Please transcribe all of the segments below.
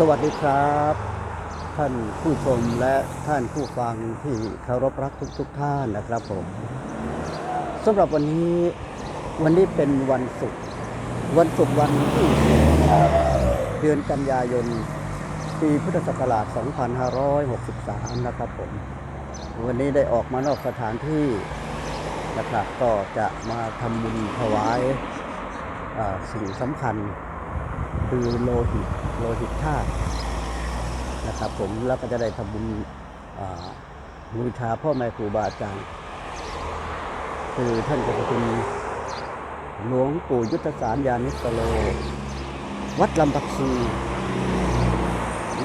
สวัสดีครับ ท่านผู้ชมและท่านผู้ฟังที่เคารพรักทุกทุกๆท่านนะครับผมสำหรับวันนี้วันนี้เป็นวันศุกร์วันศุกร์วันที่10เดือนกันยายน ปีพุทธศักราช 2563 นะครับผม วันนี้ได้ออกมานอกสถานที่นะครับก็จะมาทำบุญถวายสิ่งสำคัญ คือโลหิตโลหิตธาตุนะครับผมแล้วก็จะได้ทำบุญบูชาพ่อแม่ครูบาอาจารย์คือท่านจ้าพระคุณหลวงปู่ยุทธสารยานิสโล วัดลำปักชี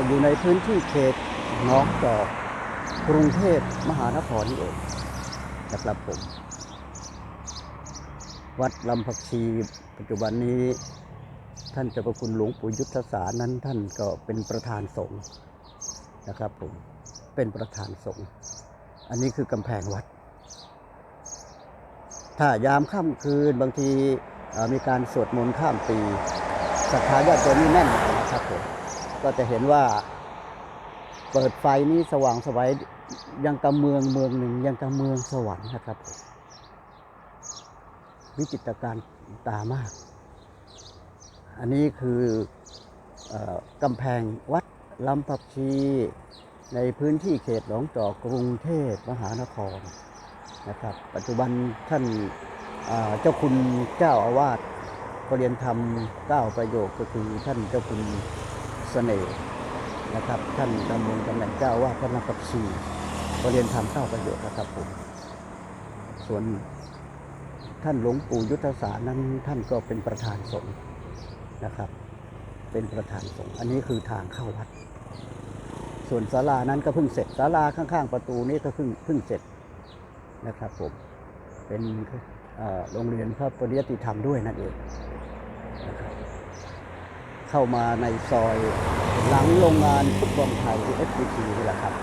อยู่ในพื้นที่เขตหน้องจอกกรุงเทพมหานครนี่เองนะครับผม วัดลำพักชีปัจจุบันนี้ ท่านเจ้าพระคุณหลวงปู่ยุทธสานั้นท่านก็เป็นประธานสงฆ์นะครับผมเป็นประธานสงฆ์อันนี้คือกำแพงวัด ถ้ายามค่ำคืนบางทีมีการสวดมนต์ข้ามปีศรัทธาญาติโยมนี่แน่นนะครับผมก็จะเห็นว่าเปิดไฟนี้สว่างไสวัยยังกับเมืองเมืองหนึ่งยังกับเมืองสวรรค์นะครับผมวิจิตรการตามาก อันนี้คืออกำแพงวัดลำพับชี ในพื้นที่เขตหนองจอกกรุงเทพมหานครนะครับ ปัจจุบันท่านเจ้าคุณเจ้าอาวาสก็เรียนธรรมเก้าประโยคก็คือท่านเจ้าคุณเสน่ห์นะครับ ท่านดำรงตำแหน่งเจ้าอาวาสวัดลำพับชีก็เรียนธรรมเก้าประโยคนะครับผมส่วนท่านหลวงปู่ยุทธศาสตร์นั้นท่านก็เป็นประธานสงฆ์ นะครับ เป็นประธานสงฆ์อันนี้คือทางเข้าวัด ส่วนศาลานั้นก็เพิ่งเสร็จศาลาข้างๆ ประตูนี้ก็เพิ่งเพิ่งเสร็จนะครับผมเป็นโรงเรียนพระปริยติธรรมด้วยนั่นเองนะครับเข้ามาในซอยหลังโรงงานฟุตบอลไทยที่ FPT นี่แหละครับ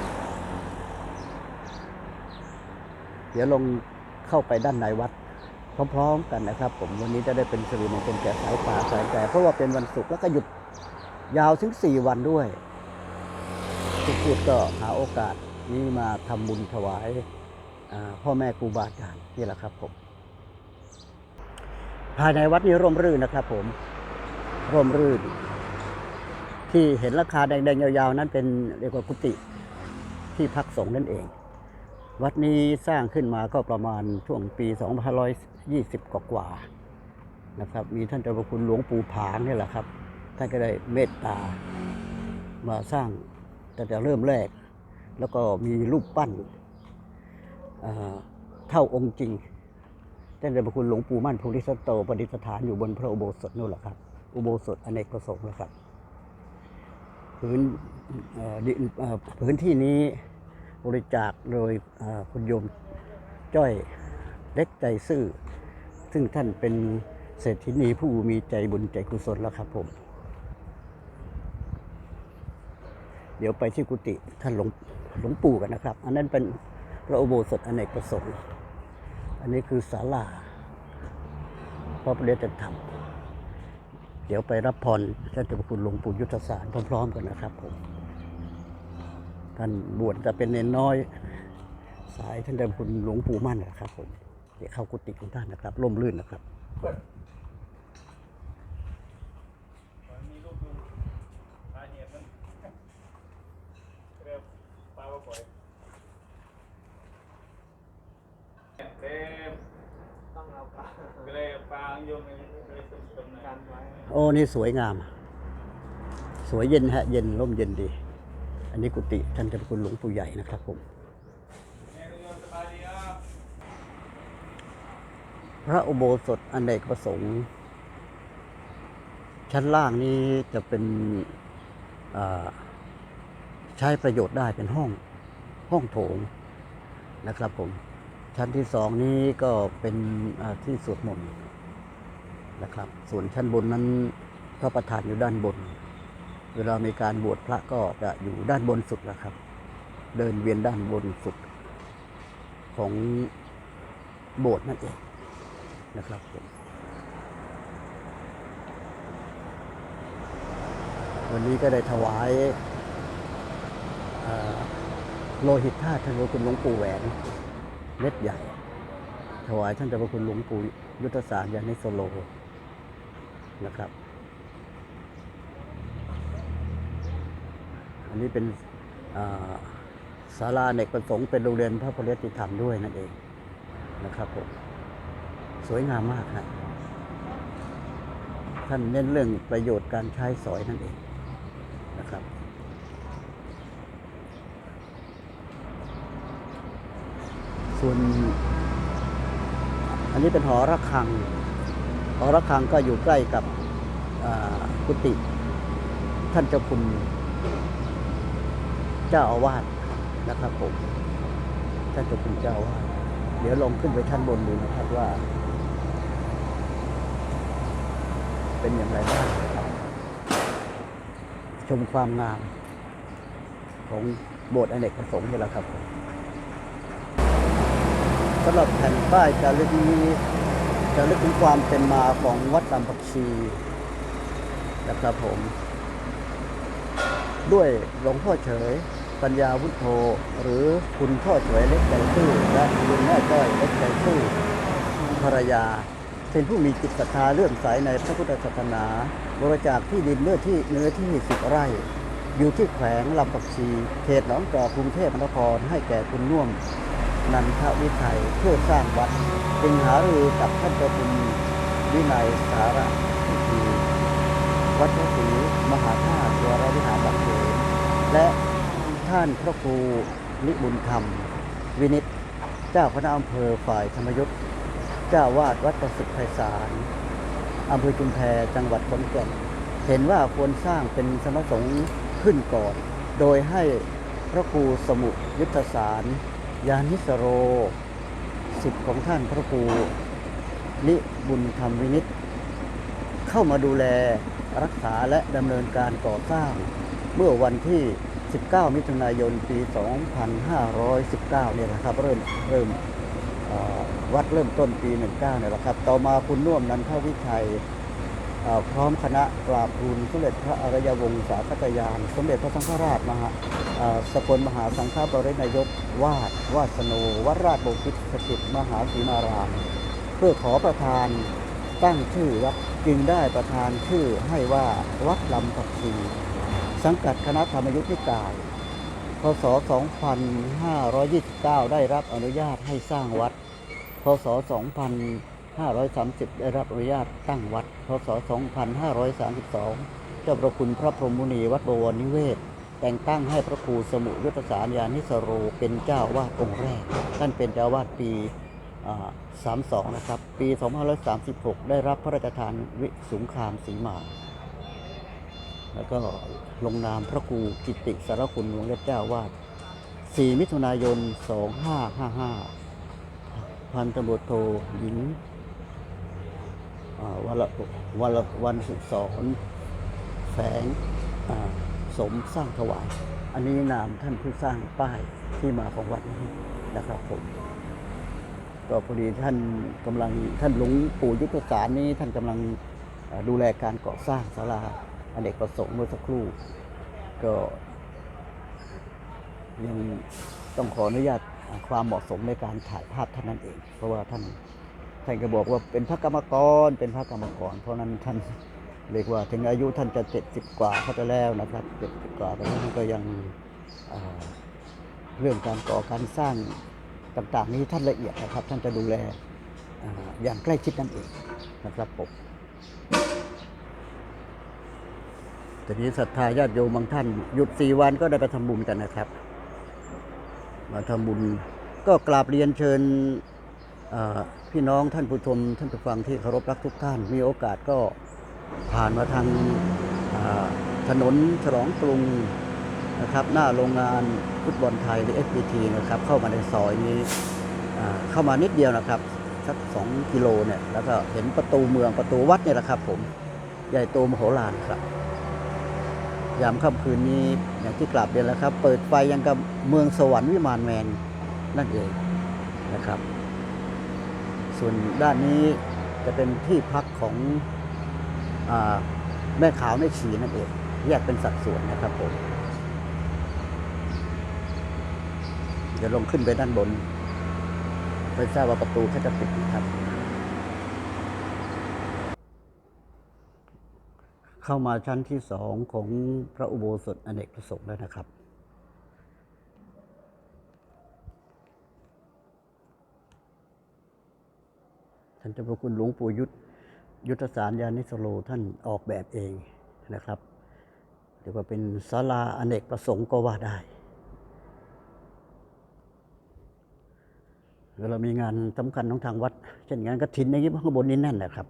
เดี๋ยวลงเข้าไปด้านในวัด พร้อมๆกันนะครับ ผมวันนี้จะได้เป็นสิริมงคลแก่สายป่าสายแต่เพราะว่าเป็นวันศุกร์แล้วก็หยุดยาวถึง 4 วันด้วยทุกพูดก็หาโอกาสนี้มาทำบุญถวายพ่อแม่ครูบาอาจารย์นี่แหละครับผม ภายในวัดนี้ร่มรื่นนะครับ ผมร่มรื่น ที่เห็นราคาแดงๆยาวๆ นั้นเป็นเรียกว่ากุฏิที่พักสงฆ์นั่นเอง วัดนี้สร้างขึ้นมาก็ประมาณช่วงปี 2520 กว่ากว่านะครับ มีท่านเจ้าพระคุณหลวงปู่ผางนี่แหละครับ ท่านก็ได้เมตตามาสร้างแต่จะเริ่มแรก แล้วก็มีรูปปั้นเท่าองค์จริง ท่านเจ้าพระคุณหลวงปู่มั่นภูริสัตโตประดิษฐานอยู่บนพระอุโบสถนู่นแหละครับ อุโบสถอเนกประสงค์นะครับพื้นพื้นที่นี้ บริจาคโดยคุณโยมจ้อยเล็กใจซื่อ ซึ่งท่านเป็นเศรษฐินีผู้มีใจบุญใจกุศลแล้วครับผม เดี๋ยวไปที่กุฏิท่านหลวงหลวงปู่กันนะครับ อันนั้นเป็นพระอุโบสถอเนกประสงค์ อันนี้คือศาลาพระประเดชธรรม เดี๋ยวไปรับพรท่านเจ้าคุณหลวงปู่ยุทธศาสตร์พร้อมๆกันนะครับผม ท่านบวชจะเป็นเนนน้อย สายท่านเจ้าพระคุณหลวงปู่มั่นนะครับผมเดี๋ยวเข้ากุฏิของท่านนะครับร่มรื่นนะครับมีลูกดูสาเหตุมันเรียกปลาว่าปล่อยเต็มต้องเอาปลาก็เลยปลาโยมเลยเลยสมสมกันะนไว้โอ้นี่สวยงาม สวยเย็นฮะ เย็นร่มเย็นดี อันนี้กุฏิท่านเจ้าพระคุณหลวงปู่ใหญ่นะครับผม พระอุโบสถอเนกประสงค์ ชั้นล่างนี้จะเป็นใช้ประโยชน์ได้เป็นห้องห้องโถงนะครับผม ชั้นที่สองนี้ก็เป็นที่สวดมนต์นะครับ ส่วนชั้นบนนั้นพระประธานอยู่ด้านบน เวลามีการบวชพระก็จะอยู่ด้านบนสุดนะครับ เดินเวียนด้านบนสุดของโบสถ์นั่นเองนะครับผมวันนี้ก็ได้ถวายโลหิตธาตุท่านพระคุณหลวงปู่แหวนเม็ดใหญ่ ถวายท่านเจ้าพระคุณหลวงปู่ยุทธศาสตร์ยานิสโลนะครับ อั นนี้เป็นศาลาเนกประสงค์เป็นโรงเรียนพระปริยติธรรมด้วยนั่นเองนะครับผมสวยงามมากครับท่านเน้นเรื่องประโยชน์การใช้สอยนั่นเองนะครับ ส่วน อันนี้เป็นหอระฆัง หอระฆังก็อยู่ใกล้กับกุฏิท่านเจ้าคุณ เจ้าอาวาสนะครับผมท่านเจ้าคุณเจ้าอาวาสเดี๋ยวลองขึ้นไปชั้นบนดูนะครับว่า เป็นอย่างไรบ้างชมความงามของโบสถ์อเนกประสงค์นี่แหละครับสำหรับแผ่นป้ายจารึกนี้จะลึกถึงความเป็นมาของวัดลำผักชีนะครับผม ด้วยหลวงพ่อเฉย ปัญญาวุฒโธ หรือคุณพ่อเฉยเล็กใจซื่อและคุณแม่จ้อยเล็กใจซื่อภรรยา เป็นผู้มีจิตศรัทธาเลื่อมใสในพระพุทธศาสนา บริจาคที่ดินเนื้อที่เนื้อที่สิบไร่ อยู่ที่แขวงลำปักชีเขตหนองจอกกรุงเทพมหานครให้แก่คุณน่วมนันทวิชัยเพื่อสร้างวัด จึงหารือกับท่านเจ้าคุณวินัยสารพิธี วัดพระศรีมหาธาตุวรวิหารบางเขนและท่านพระครูนิบุญธรรม วินิตเจ้าคณะอำเภอฝ่ายธรรมยุทธเจ้าวาดวัดประสิทธิไพศาลอำเภอชุมแพจังหวัดขอนแก่น เห็นว่าควรสร้างเป็นสำนักสงฆ์ขึ้นก่อน โดยให้พระครูสมุยุทธสาร ยานิสโรสิทธิ์ของท่านพระครูนิบุญธรรมวินิตเข้ามาดูแล รักษาและดำเนินการก่อสร้าง เมื่อวันที่ 19 มิถุนายน ปี 2519 เนี่ยนะครับ เริ่มเริ่มวัดเริ่มต้นปี 19 เนี่ยแหละครับ ต่อมาคุณน่วมนันทวิชัยพร้อมคณะกราบทูลสมเด็จพระอริยวงศาคตยาน สมเด็จพระสังฆราชมหาสกลมหาสังฆปรินายก วาดวาสโนวัดราชบพิตสถิตมหาศรีมาราม เพื่อขอประทานตั้งชื่อวัด จึงได้ประทานชื่อให้ว่าวัดลำผักชีสังกัดคณะธรรมยุทธิกาย พศ 2529 ได้รับอนุญาตให้สร้างวัด พศ 2530 ได้รับอนุญาตตั้งวัด พศ 2532 เจ้าประคุณพระพรหมุนีวัดบวรนิเวศ แต่งตั้งให้พระครูสมุยุทธสารยานิสโรเป็นเจ้าวาดองค์แรก ท่านเป็นเจ้าวาดปี 32 นะครับ ปี 2536 ได้รับพระราชทานวิสุงคามสีมา แล้วก็ลงนามพระครูกิติสารคุณหลวงเจ้าวาด 4 มิถุนายน 2555 พันตำรวจโทหญิงวันละวันละวันสุสอนแฝงสมสร้างถวาย อันนี้นามท่านผู้สร้างป้ายที่มาของวัดนี้นะครับผม ก็พอดีท่านกำลังท่านหลวงปู่ยุทธสารนี้ท่านกำลังดูแลการก่อสร้างศาลาอเนกประสงค์เมื่อสักครู่ ก็ยังต้องขออนุญาตความเหมาะสมในการถ่ายภาพท่านนั้นเอง เพราะว่าท่านท่านก็บอกว่าเป็นพระกรรมกรเป็นพระกรรมกร เพราะนั้นท่านเรียกว่าถึงอายุท่านจะเจ็ดสิบกว่าเขาจะแล้วนะครับเจ็ดสิบกว่าแต่ท่านก็ยังเรื่องการก่อการสร้าง ต่างๆ นี้ท่านละเอียดนะครับ ท่านจะดูแลออย่างใกล้ชิดนั่นเองนะครับผมทีนี้ศรัทธาญาติโยมบางท่าน หยุดสี่วันก็ได้ไปทำบุญกันนะครับ มาทำบุญก็กราบเรียนเชิญพี่น้องท่านผู้ชมท่านผู้ฟังที่เคารพรักทุกท่าน มีโอกาสก็ผ่านมาทางถนนฉลองกรุงนะครับ หน้าโรงงาน ฟุตบอลไทยหรือ FPT นะครับเข้ามาในซอยนี้เข้ามานิดเดียวนะครับสักสองกิโลเนี่ยแล้วก็เห็นประตูเมืองประตูวัดเนี่ยแหละครับ ผมใหญ่โตมโหฬารครับ ยามค่ำคืนนี้อย่างที่กลับเรียนแล้วครับ เปิดไฟยังกับเมืองสวรรค์วิมานแมนนั่นเองนะครับ ส่วนด้านนี้จะเป็นที่พักของอแม่ขาวแม่ชีนั่นเองแยกเป็นสัดส่วนนะครับผม เดี๋ยวลงขึ้นไปด้านบน ไม่ทราบว่าประตูเขาจะปิดครับ เข้ามาชั้นที่สองของพระอุโบสถอเนกประสงค์แล้วนะครับท่านเจ้าพระคุณหลวงปู่ยุทธยุทธสารยานิสโลท่านออกแบบเองนะครับเรียกว่าเป็นศาลาอเนกประสงค์ก็ว่าได้ เวลามีงานสำคัญของทางวัด เช่นงานกระถินอย่างนี้ข้างบนนี้แน่นนะครับ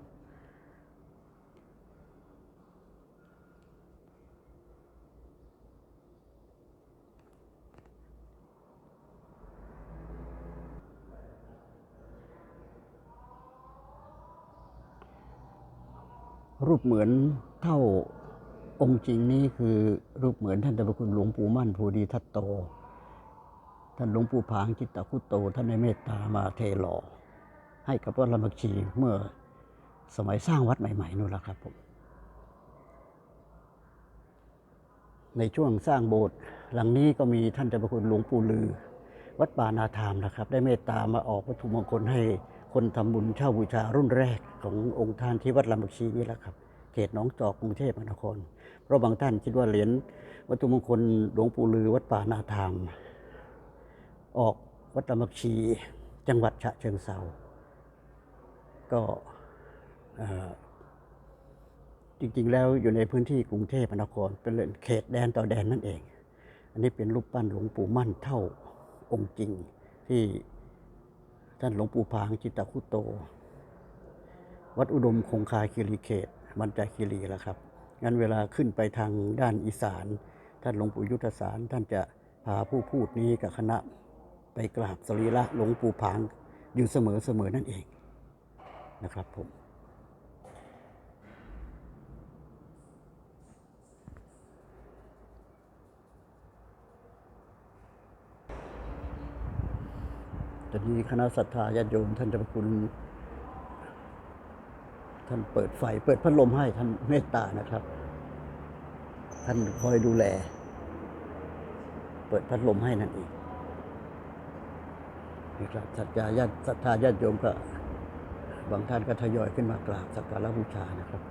รูปเหมือนเท่าองค์จริงนี้คือรูปเหมือนท่านเจ้าพระคุณหลวงปู่มั่นภูดีทัตโต ท่านหลวงปู่ผางจิตตคุโต ท่านในเมตตามาเทหล่อให้กับวัดลำบักชีเมื่อสมัยสร้างวัดใหม่ๆนู่นแหละครับผมในช่วงสร้างโบสถ์หลังนี้ก็มีท่านเจ้าพระคุณหลวงปู่ลือ วัดป่านาธามนะครับ ได้เมตตามาออกวัตถุมงคลให้คนทำบุญเช่าบูชารุ่นแรกขององค์ท่านที่วัดลำบักชีนี่แหละครับ เขตหนองจอกกรุงเทพมหานคร เพราะบางท่านคิดว่าเหรียญวัตถุมงคลหลวงปู่ลือวัดป่านาธาม ออกวัดลำบักชีจังหวัดฉะเชิงเซาก็จริงๆ แล้วอยู่ในพื้นที่กรุงเทพมหานครเป็นเขตแดนต่อแดนนั่นเอง อันนี้เป็นรูปปั้นหลวงปู่มั่นเท่าองค์จริง ที่ท่านหลวงปู่พางจิตตคุโต วัดอุดมคงคาคีรีเขตมันจาคีรีแล้วครับงั้นเวลาขึ้นไปทางด้านอีสาน ท่านหลวงปู่ยุทธสารท่านจะพาผู้พูดนี้กับคณะ ไปกราบสรีระหลวงปู่ผางอยู่เสมอเสมอนั่นเองนะครับผมตอนนี้คณะศรัทธาญาติโยมท่านเจ้าพระคุณ ท่านเปิดไฟ เปิดพัดลมให้ท่านเมตตานะครับ ท่านคอยดูแล เปิดพัดลมให้นั่นเอง นี่ครับศรัทธาญาติศรัทธาญาติโยมก็บางท่านก็ทยอยขึ้นมากราบสักการะบูชานะครับ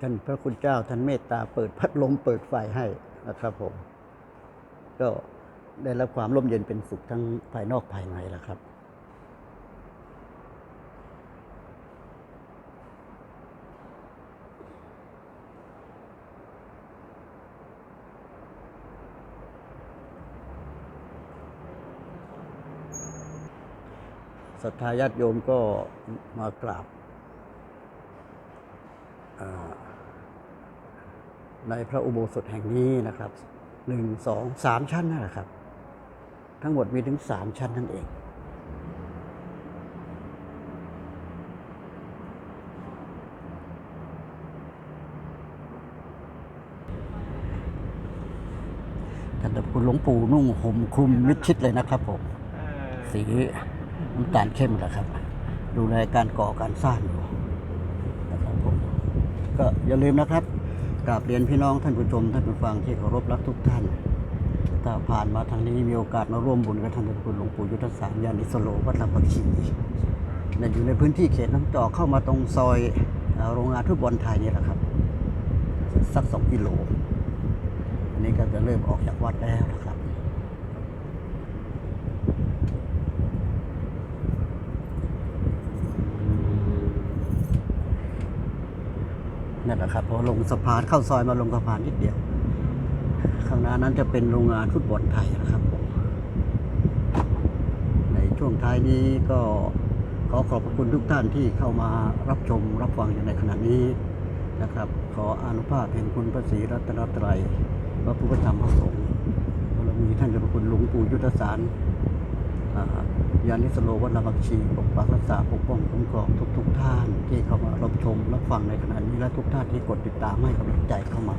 ท่านพระคุณเจ้าท่านเมตตาเปิดพัดลมเปิดไฟให้นะครับผม ก็ได้รับความร่มเย็นเป็นสุขทั้งภายนอกภายในแหละครับ ศรัทธาญาติโยมก็มากราบในพระอุโบสถแห่งนี้นะครับหนึ่งสองสามชั้นนั่นแหละครับ ทั้งหมดมีถึงสามชั้นนั่นเอง ท่านเจ้าคุณหลวงปู่นุ่งห่มคลุมมิดชิดเลยนะครับผม สี น้ำตาลเข้มแหละครับ ดูแลการก่อการสร้างอยู่นะครับผมก็อย่าลืมนะครับกราบเรียนพี่น้องท่านผู้ชมท่านผู้ฟังที่เคารพรักทุกท่าน ถ้าผ่านมาทางนี้มีโอกาสมาร่วมบุญกับท่านเจ้าคุณหลวงปู่ยุทธสารยานิสโลวัดลำบักชีนั่นอยู่ในพื้นที่เขตน้ำจอกเข้ามาตรงซอยโรงงานทุกบอลไทยนี่แหละครับ สักสองกิโลอันนี้ก็จะเริ่มออกจากวัดแล้วนะครับ นั่นแหละครับพอลงสะพานเข้าซอยมาลงสะพานนิดเดียว ข้างหน้านั้นจะเป็นโรงงานฟุตบอลไทยนะครับ ในช่วงท้ายนี้ก็ขอขอบพระคุณทุกท่านที่เข้ามารับชมรับฟังอยู่ในขณะนี้นะครับ ขออนุภาพแห่งคุณพระศรีรัตนตรัยพระพุทธธรรมพระสงฆ์บามีท่านเจ้าพระคุณหลวงปู่ยุทธสารอ่า ยานิสโลวัดระบักชีปกปักรักษาปกป้องคุ้มครองทุกๆทท่าน ที่เข้ามารับชมรับฟังในขณะนี้และทุกท่านที่กดติดตามให้กำลังใจเข้ามา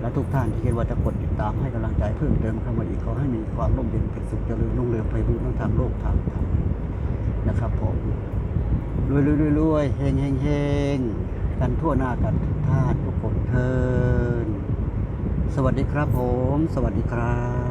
และทุกท่านที่คิดว่าจะกดติดตามให้กำลังใจเพิ่มเติมเข้ามาอีกขอให้มีความร่มเย็นเป็นสุขเจริญรุ่งเรืองไปบูรณนทางโลกทางธรรมนะครับผมรวยรวยรวยรวยเฮงเฮงเฮงกันทั่วหน้ากันทุกท่านทุกคนเทินสวัสดีครับผม สวัสดีครับ